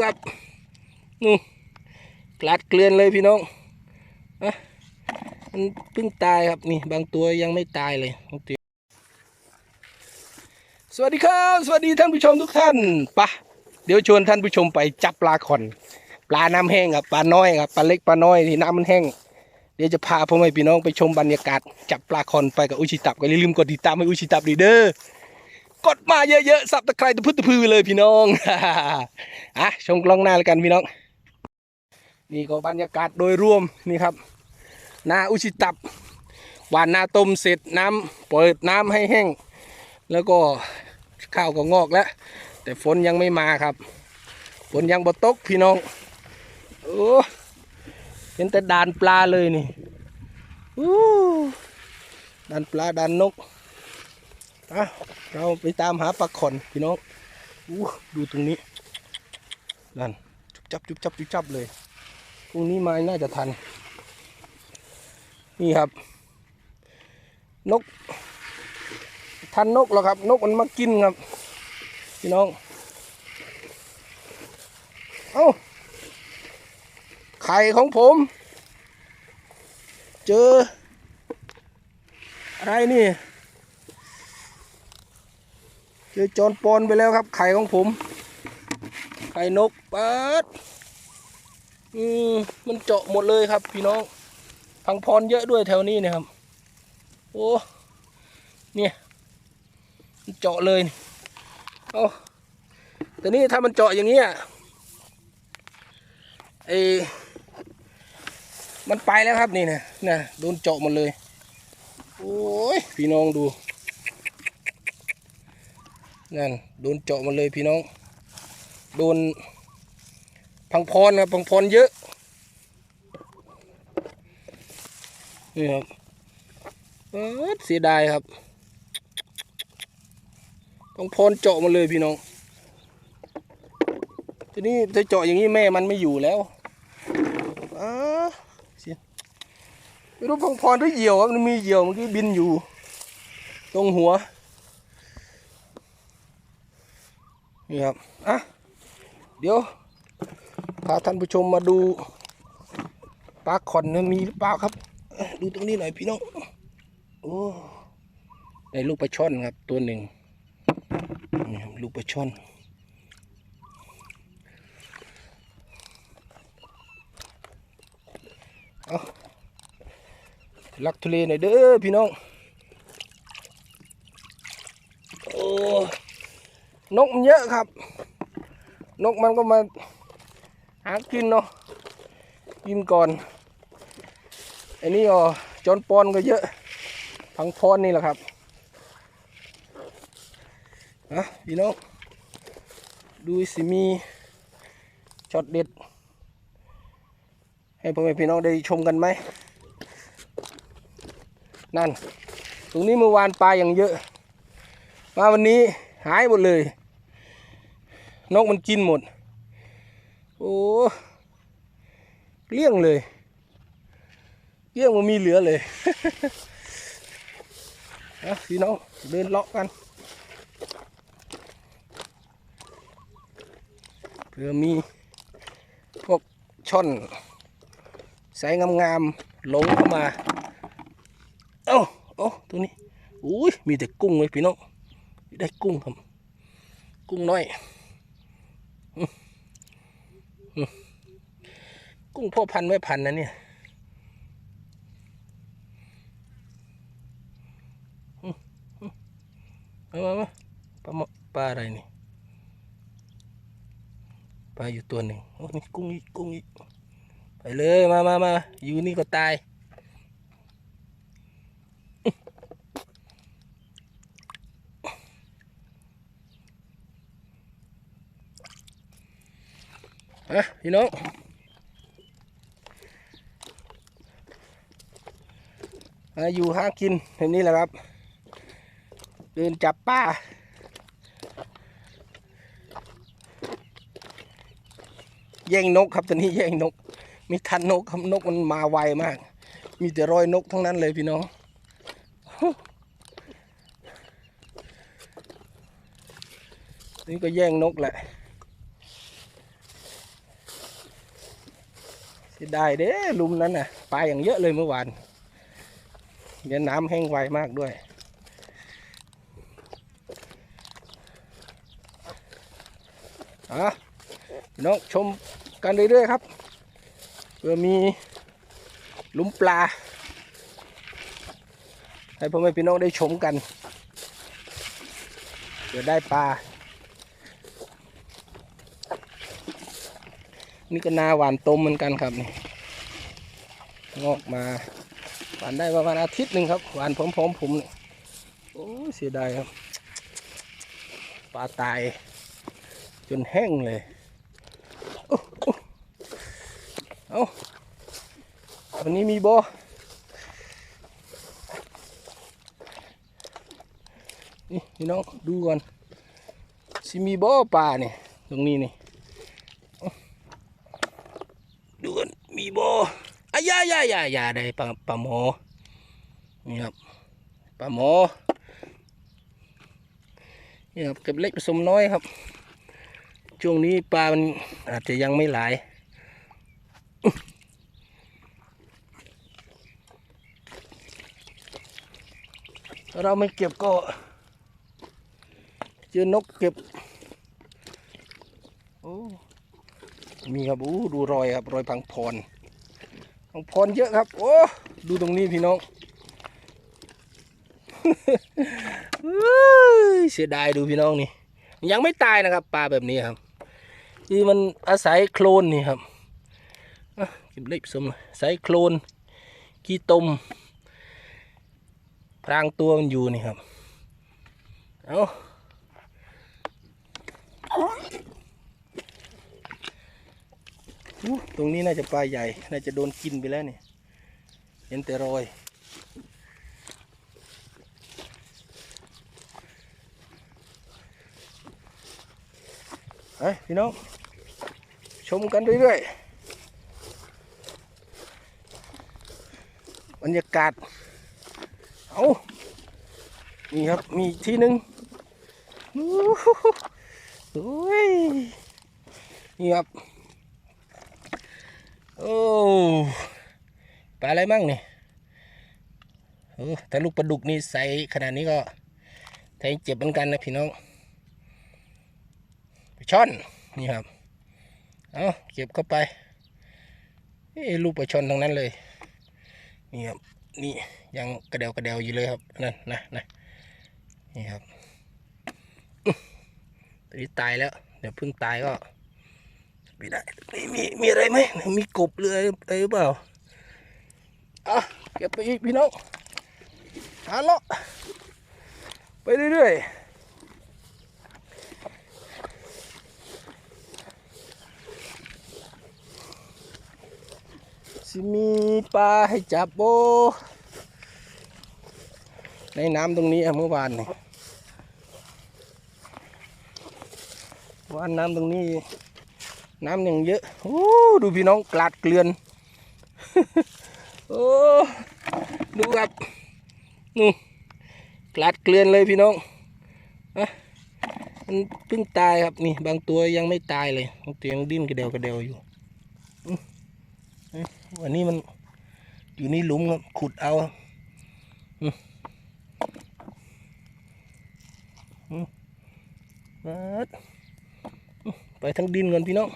ครับนู่นกลัดเกลือนเลยพี่น้องอะมันเพิ่งตายครับนี่บางตัวยังไม่ตายเลยน้องติ๋วสวัสดีครับ สวัสดีท่านผู้ชมทุกท่านปะเดี๋ยวชวนท่านผู้ชมไปจับปลาขอนปลาน้ำแห้งครับปลาน้อยครับปลาเล็กปลาน้อยที่น้ำมันแห้งเดี๋ยวจะพาพ่อแม่พี่น้องไปชมบรรยากาศจับปลาคอนไปกับอุชิตับก็อย่าลืมกดติดตามให้อุชิตับดีเด้อ กดมาเยอะๆสับตะไคร้ตะพุตตะพือเลยพี่น้องอะชมกล้องหน้าแล้วกันพี่น้อง นี่ก็บรรยากาศโดยรวมนี่ครับ นาอุชิตับหวานนาต้มเสร็จน้ำเปิดน้ำให้แห้ง แล้วก็ข้าวก็งอกแล้ว แต่ฝนยังไม่มาครับ ฝนยังบ่ตกพี่น้องโอ้เห็นแต่ดานปลาเลยนี่อู้ดานปลาดานนก อะเราไปตามหาปลาขอนพี่น้องอู้ดูตรงนี้นั่นจุบจับจุบจับจุบจับเลยพรุ่งนี้มาน่าจะทัน นี่ครับ นก ทันนกหรอครับ นกมันมากินครับ พี่น้อง เอ้า ไข่ของผม เจอ อะไรนี่ เจอจอนปอนไปแล้วครับ ไข่ของผม ไข่นกปิดอืมมันเจาะหมดเลยครับ พี่น้องพังพรเยอะด้วยแถวนี้นะครับ โอ้เนี่ยมันเจาะเลยนี่เอาแต่นี่ถ้ามันเจาะอย่างเงี้ยไอ้มันไปแล้วครับนี่นะนะโดนเจาะหมดเลย โอ้ยพี่น้องดู นั่นโดนเจาะมดเลยพี่น้อง โดนพังพรครับพังพรเยอะนี่ครับเออเสียดายครับพังพรเจาะมาเลยพี่น้อง ทีนี้ถ้าเจาะอย่างนี้แม่มันไม่อยู่แล้วอ้าเสียไม่รู้พังพรหรือเหยี่ยวครับมันมีเหยี่ยวเมื่อกี้บินอยู่ ตรงหัว นี่ครับ อะ เดี๋ยว พาท่านผู้ชมมาดูปลาขอนนะมีหรือเปล่าครับ ดูตรงนี้หน่อยพี่น้อง โอ้ได้ลูกปลาช่อนครับ ตัวหนึ่งนี่ลูกปลาช่อนเอาลักทะเลหน่อยเด้อพี่น้อง โอ้ นกมันเยอะครับ นกมันก็มาหากินเนาะกินก่อนอันนี้อ๋อจอนปอนก็เยอะพังพรนี่แหละครับนะพี่น้องดูสิมีช็อตเด็ด ให้พ่อแม่พี่น้องได้ชมกันไหม นั่น ตรงนี้เมื่อวานปลาอย่างเยอะ มาวันนี้หายหมดเลย นกมันกินหมด โอ้เกลี้ยงเลยเกลี้ยงมันมีเหลือเลยนะพี่น้องเดินเลาะกันเพื่อมีพวกช่อนสายงามๆหลงเข้ามา เอ้าเอ้ตัวนี้อุ้ยมีแต่กุ้งเลยพี่น้องได้กุ้งครับ กุ้งน้อยอื้ออื้อ กุ้งพ่อพันธุ์ไม่พันธุ์นะเนี่ยอื้ออื้อเอามามาปลาอปลาอะไรนี่ปลาอยู่ตัวหนึ่งโอ้นี่กุ้งอีกกุ้งอีกไปเลยมามามาอยู่นี่ก็ตายอะพี่น้องมา อยู่หากินแบบนี้แหละครับ เดินจับป้า แย่งนกครับตอนนี้แย่งนก มีทันนกครับนกมันมาไวมาก มีแต่รอยนกทั้งนั้นเลยพี่น้องนี่ก็แย่งนกแหละเสียดายเด้ลุมนั้นน่ะปลาอย่างเยอะเลยเมื่อวาน เดี๋ยวน้ำแห้งไวมากด้วย อะน้องชมกันเรื่อยๆครับเพื่อมีหลุมปลา ให้พ่อแม่พี่น้องได้ชมกันเพื่อได้ปลา นี่ก็นาหวานต้มเหมือนกันครับนี่งอกมาานได้ประมาณอาทิตย์หนึ่งครับหวานพร้อมๆผมนี่โอ้เสียดายครับปลาตายจนแห้งเลยโอ้โอ้เอาวันนี้มีบอนี่พี่น้องดูก่อนสิมีบอปลาเนี่ยตรงนี้นี่เอาดูก่อนมีบอ อายายายายาได้ปลาปลาหมอนี่ครับปลาหมอนี่ครับเก็บเล็กผสมน้อยครับ ช่วงนี้ปลามันอาจจะยังไม่หลายเราไม่เก็บก็เจอนกเก็บ โอ้ มีครับอู้ดูรอยครับ รอยพังพร พังพรเยอะครับ โอ้ดูตรงนี้พี่น้องเสียดายดูพี่น้องนี่ ยังไม่ตายนะครับ ปลาแบบนี้ครับที่มันอาศัยโคลนนี่ครับเก็บเล็บสมอาศัยโคลนขี้ตมพรางตัวมันอยู่นี่ครับ เอา ตรงนี้น่าจะปลาใหญ่ น่าจะโดนกินไปแล้วนี่เห็นแต่รอยเฮ้ยพี่น้อง ชมกันเรื่อยๆ บรรยากาศ เอานี่ครับ มีที่หนึ่งอู้หูโอ้ยนี่ครับ โอ้ปลาอะไรมั่งเนี่ยโอ้ถ้าลูกปลาดุกนี่ใสขนาดนี้ก็แทงเจ็บเหมือนกันนะพี่น้องปช่อนนี่ครับเอาเก็บเข้าไปลูกปลาช่อนทั้งนั้นเลยนี่ครับนี่ยังกระเดวกระเดวอยู่เลยครับนั่นนะนะนี่ครับอื้อตัวนี้ตายแล้ว เดี๋ยวเพิ่งตายก็ ไม่ได้ไมีมีมีอะไรไหมมีกบเรืออะไรหรือเปล่าอะเก็บไปอีกพี่น้องหาเลาะไปเรื่อยๆสิมีปลาให้จับโบในน้ำตรงนี้เมื่อวานนี่วานน้ำตรงนี้ น้ำยังเยอะโอ้ดูพี่น้องกลาดเกลือนโอ้ดูครับนู่กลาดเกลือนเลยพี่น้องอะมันเพิ่งตายครับนี่ บางตัวยังไม่ตายเลยบางตัวยังดิ้นกระเดวกระเดวอยู่วันนี้มันอยู่นี่หลุมครับขุดเอาอืมไปทั้งดินก่อนพี่น้อง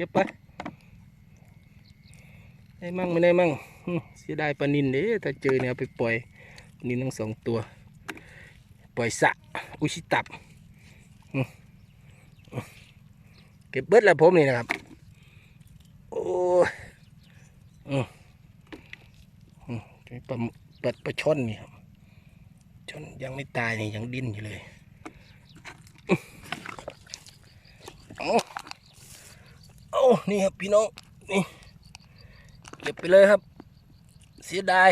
ก็บไป ได้มั่งไม่ได้มั่งเสียดายปลานินเด้ถ้าเจอเนี่ยไปปล่อยนินทั้งสองตัว ปล่อยสะอุชิตับเก็บเบิดแล้วผมนี่นะครับ โอ้ยอืมอืมปลาปลาปลาช่อนนี่ครับช่อนยังไม่ตายนี่ยังดิ้นอยู่เลยอื้อเอา เอานี่ครับพี่น้อง นี่เก็บไปเลยครับ เสียดาย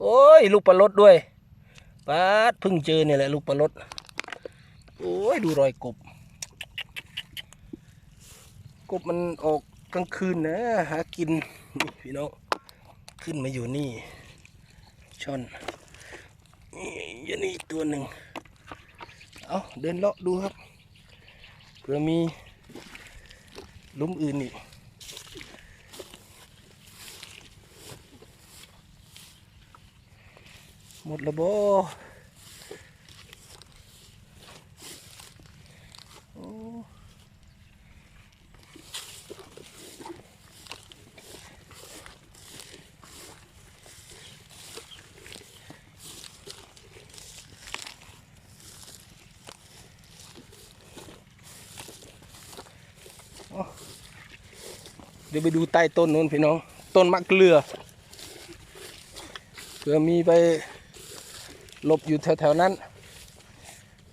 โอ้ย ลูกปลาลดด้วยปาดเพิ่งเจอเนี่ยแหละลูกปลาลดโอ้ย ดูรอยกบ กบมันออกกลางคืนนะ หากิน นี่พี่น้อง ขึ้นมาอยู่นี่ ช่อน นี่ยันนี่ตัวหนึ่ง เอาเดินเลาะดูครับเผื่อมี ลุมอื่นนี่หมดระบ่ เดี๋ยวไปดูใต้ต้นนู้นพี่น้อง ต้นมะเกลือเผื่อมีไปหลบอยู่แถวๆนั้น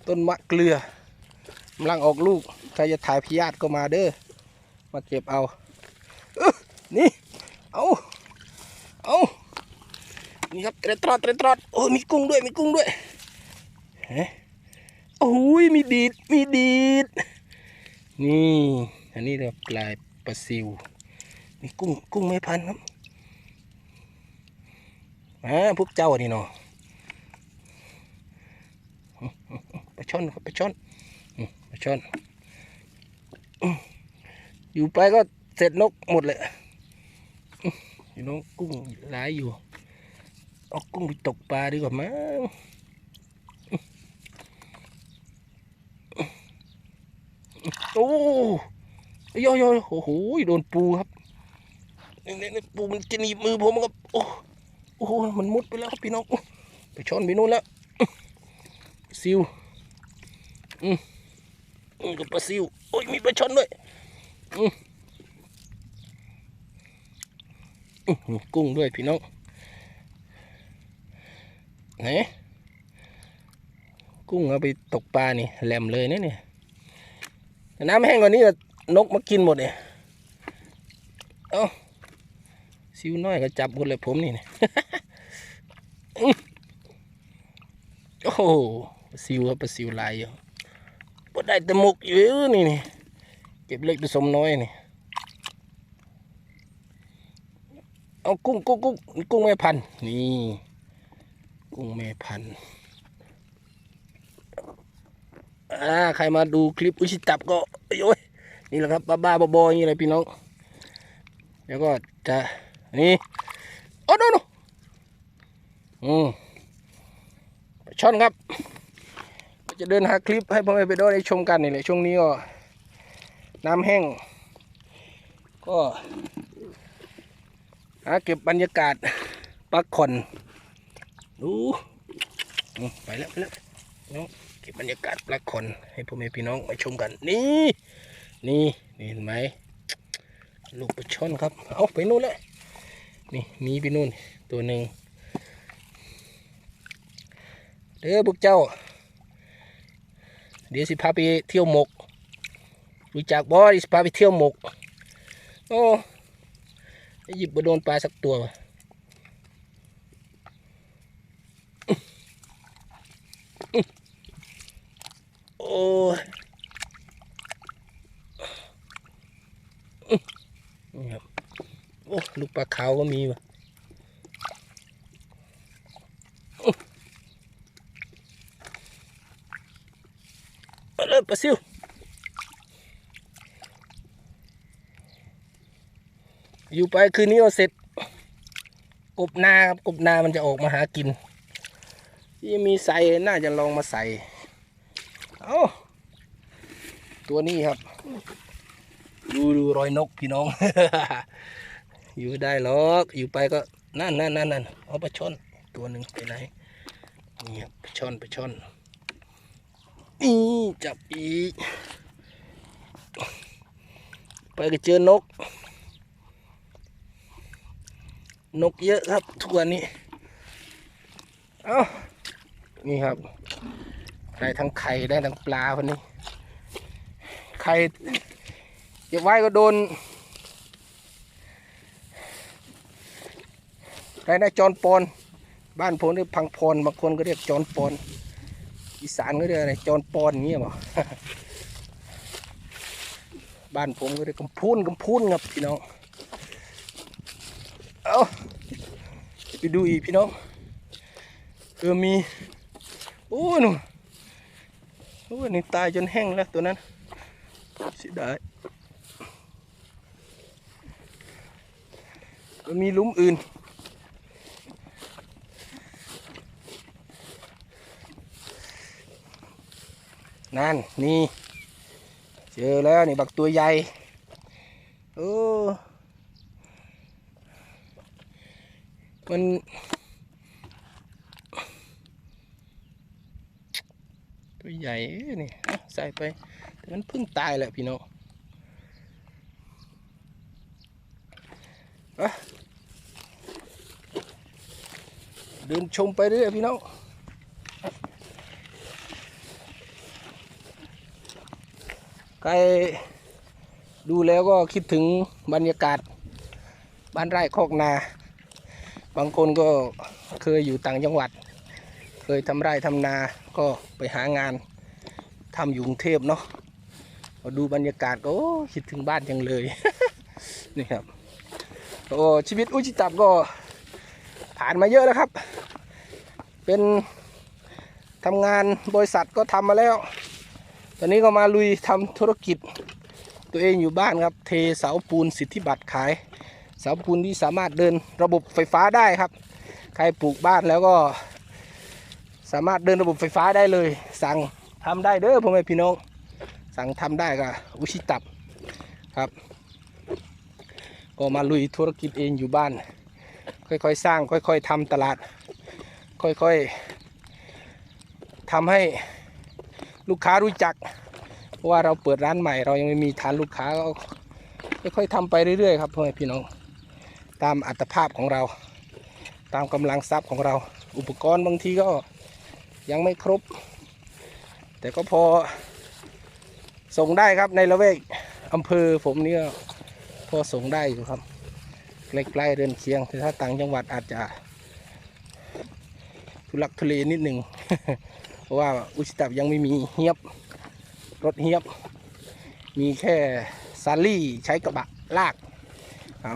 ต้นมะเกลือกำลังออกลูกใครจะถ่ายพยาธิก็มาเด้อมาเก็บเอาเออนี่เอาเอานี่ครับเตรดตรอดเตรดตรอดโอ้ยมีกุ้งด้วยมีกุ้งด้วยเฮ้โอ้ยมีดีดมีดีดนี่อันนี้เรียกปลายปลาซิว มีกุ้งกุ้งไม่พันครับอ่าพวกเจ้านี่เนาะปลาช่อนครับปลาช่อนปลาช่อน อยู่ไปก็เสร็จนกหมดเลยอืมพี่น้องกุ้งหลายอยู่เอากุ้งไปตกปลาดีกว่ามั้งโอ้ยโยโยโอ้โหโดนปูครับ นี่นี่นี่ปูมันจะหนีบมือผมครับโอ้โอ้โหมันมุดไปแล้วครับพี่น้องไปช้อนไปนู่นแล้วซิวอืมอืมกับปลาซิวโอ้ยมีปลาช้อนด้วยอืมอืมกุ้งด้วยพี่น้องไหนกุ้งเอาไปตกปลานี่แหลมเลยนะเนี่ยแต่น้ำแห้งกว่านี้นกมากินหมดเนี่ยเอ้า ซิวน้อยก็จับหมดเลยผมนี่นี่โอ้โหปลาซิวครับปลาซิวลายอยู่ปได้แต่หมกอยู่นี่นี่เก็บเล็กผสมน้อยนี่เอากุ้งกุ้งกุ้งกุ้งแม่พันธุ์นี่ กุ้งแม่พันธุ์อ่าใครมาดูคลิปอุชิตับก็โอ้ยนี่แหละครับบ้าๆบอๆอย่างนี้เลยพี่น้อง แล้วก็จะ นี่โอ้โนโนอืมปช่อนครับ จะเดินหาคลิปให้พ่อแม่ไปด้วยได้ชมกันนี่แหละช่วงนี้ก็น้ำแห้ง ก็หาเก็บบรรยากาศพักผ่อนดูไปแล้วไปแล้วน้องเก็บบรรยากาศพักผ่อนให้พ่อแม่พี่น้องมาชมกันนี่นี่ นี่เห็นไหมลูกปลาช่อนครับ เอาไปนู่นแล้ว นี่นีไปนู่นตัวหนึ่งเด้อพวกเจ้า เดี๋ยวสิพาไปเที่ยวหมกรู้จักบ่ดิสิพาไปเที่ยวหมก โอ้หยิบมาโดนปลาสักตัวโอ้ครับ โอ้ลูกปลาขาวก็มีว่ะเอาเลยปลาซิวอยู่ไปคืนนี้ก็เสร็จ กบนาครับกบนามันจะออกมาหากินที่มีใส่น่าจะลองมาใส่เอาตัวนี้ครับ ดูดูรอยนกพี่น้อง อยู่ได้หรอกอยู่ไปก็นั่นนั่นนั่นนั่นเอาปลาช่อนตัวหนึ่งไปไหนนี่ครับปลาช่อนปลาช่อนนี่จับอีกไปก็เจอนก นกเยอะครับทุกวันนี้เอ้านี่ครับได้ทั้งไข่ได้ทั้งปลาคนนี้ไข่เก็บไว้ก็โดน ใครนะจอนปอนบ้านผมเรียกพังพรบางคนก็เรียกจอนปอนอีสานก็เรียกอะไรจอนปอนอย่างเงี้ยบ่บ้านผมก็เรียกกำพูนกำพูนครับพี่น้องเอาไปดูอีกพี่น้องเออมีโอ้หนูโอ้นี่ตายจนแห้งแล้วตัวนั้นเสียดายมีลุมอื่น นั่นนี่ เจอแล้วนี่บักตัวใหญ่โอ้มันตัวใหญ่นี่ใส่ไปแต่มันเพิ่งตายแหละพี่น้องเดินชมไปเรื่อยพี่น้อง ใครดูแล้วก็คิดถึงบรรยากาศบ้านไร่คอกนา บางคนก็เคยอยู่ต่างจังหวัด เคยทำไร่ทำนาก็ไปหางานทำอยู่กรุงเทพเนาะพอดูบรรยากาศก็คิดถึงบ้านจังเลย นี่ครับโอ้ชีวิตอุจิตับก็ผ่านมาเยอะแล้วครับ เป็นทำงานบริษัทก็ทำมาแล้ว ตอนนี้ก็มาลุยทำธุรกิจ ตัวเองอยู่บ้านครับ เทเสาปูนสิทธิบัตรขาย เสาปูนที่สามารถเดินระบบไฟฟ้าได้ครับ ใครปลูกบ้านแล้วก็ สามารถเดินระบบไฟฟ้าได้เลย สั่งทำได้เด้อพ่อแม่พี่น้อง สั่งทำได้ก็อุชิตับครับ ก็มาลุยธุรกิจเองอยู่บ้าน ค่อยๆสร้างค่อยๆทำตลาด ค่อยๆทำให้ ลูกค้ารู้จัก เพราะว่าเราเปิดร้านใหม่ เรายังไม่มีฐานลูกค้าก็ค่อยๆทำไปเรื่อยๆครับพ่อแม่พี่น้อง ตามอัตภาพของเรา ตามกำลังทรัพย์ของเรา อุปกรณ์บางทีก็ยังไม่ครบ แต่ก็พอส่งได้ครับในละเวกอำเภอผมเนี่ยพอส่งได้อยู่ครับใกล้ๆเดินเคียงแต่ถ้าต่างจังหวัดอาจจะทุลักทุเลนิดหนึ่ง ราะว่าอุชิตับยังไม่มีเฮียบรถเฮียบ มีแค่ซาลี่ใช้กระบะลากเอา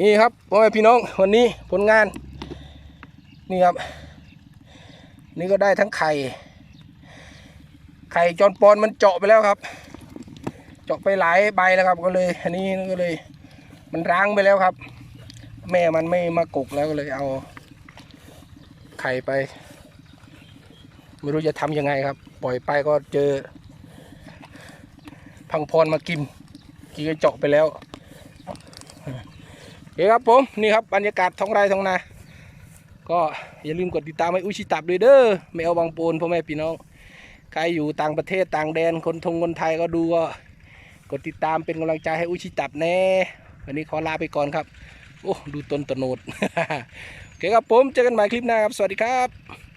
นี่ครับพ่อแม่พี่น้องวันนี้ผลงาน นี่ครับ นี่ก็ได้ทั้งไข่ ไข่จอนปอนมันเจาะไปแล้วครับ เจาะไปหลายใบแล้วครับก็เลย อันนี้ก็เลย มันร้างไปแล้วครับ แม่มันไม่มากกแล้วก็เลยเอา ไข่ไป ไม่รู้จะทำยังไงครับ ปล่อยไปก็เจอ พังพรมากินกินก็เจาะไปแล้วโอเคครับผมนี่ครับบรรยากาศท้องไร่ท้องนา ก็อย่าลืมกดติดตามให้อุชิตับด้วยเด้อไม่เอาบางปูนพ่อแม่พี่น้องใครอยู่ต่างประเทศต่างแดนคนทงคนไทยก็ดูก็กดติดตามเป็นกำลังใจให้อุชิตับแน่วันนี้ขอลาไปก่อนครับ โอ้ ดูต้นตโนด โอเคครับผม เจอกันใหม่คลิปหน้าครับ สวัสดีครับ